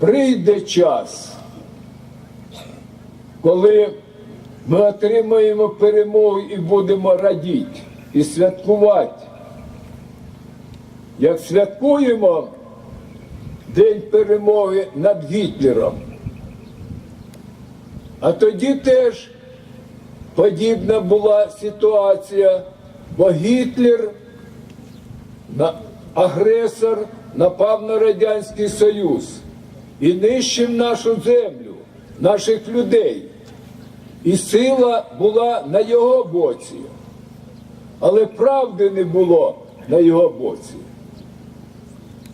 прийде час, коли ми отримаємо перемогу і будемо радіти і святкувати. Як святкуємо День перемоги над Гітлером. А тоді теж подібна була ситуація, бо Гітлер, агресор, напав на Радянський Союз і нищив нашу землю, наших людей. І сила була на його боці, але правди не було на його боці.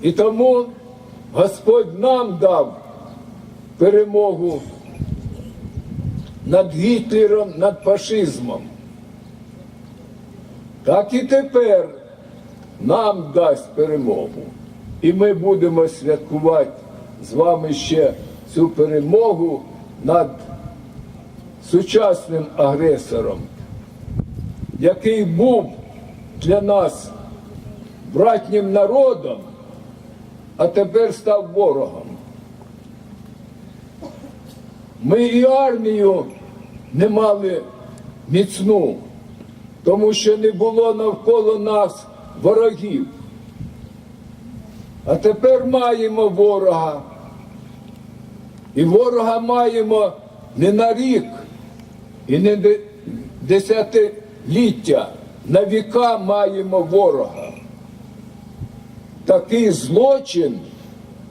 І тому Господь нам дав перемогу над Гітлером, над фашизмом. Так і тепер нам дасть перемогу. І ми будемо святкувати з вами ще цю перемогу над сучасним агресором, який був для нас братнім народом, а тепер став ворогом. Ми і армію не мали міцну, тому що не було навколо нас ворогів. А тепер маємо ворога. І ворога маємо не на рік і не десятиліття. На віка маємо ворога. Такий злочин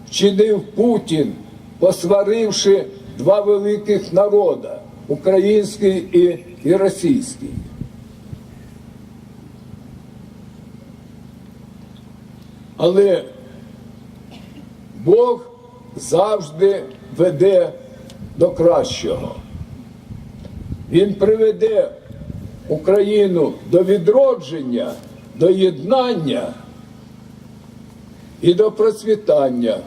вчинив Путін, посваривши два великих народа український і, і російський. Але Бог завжди веде до кращого. Він приведе Україну до відродження, до єднання і до процвітання.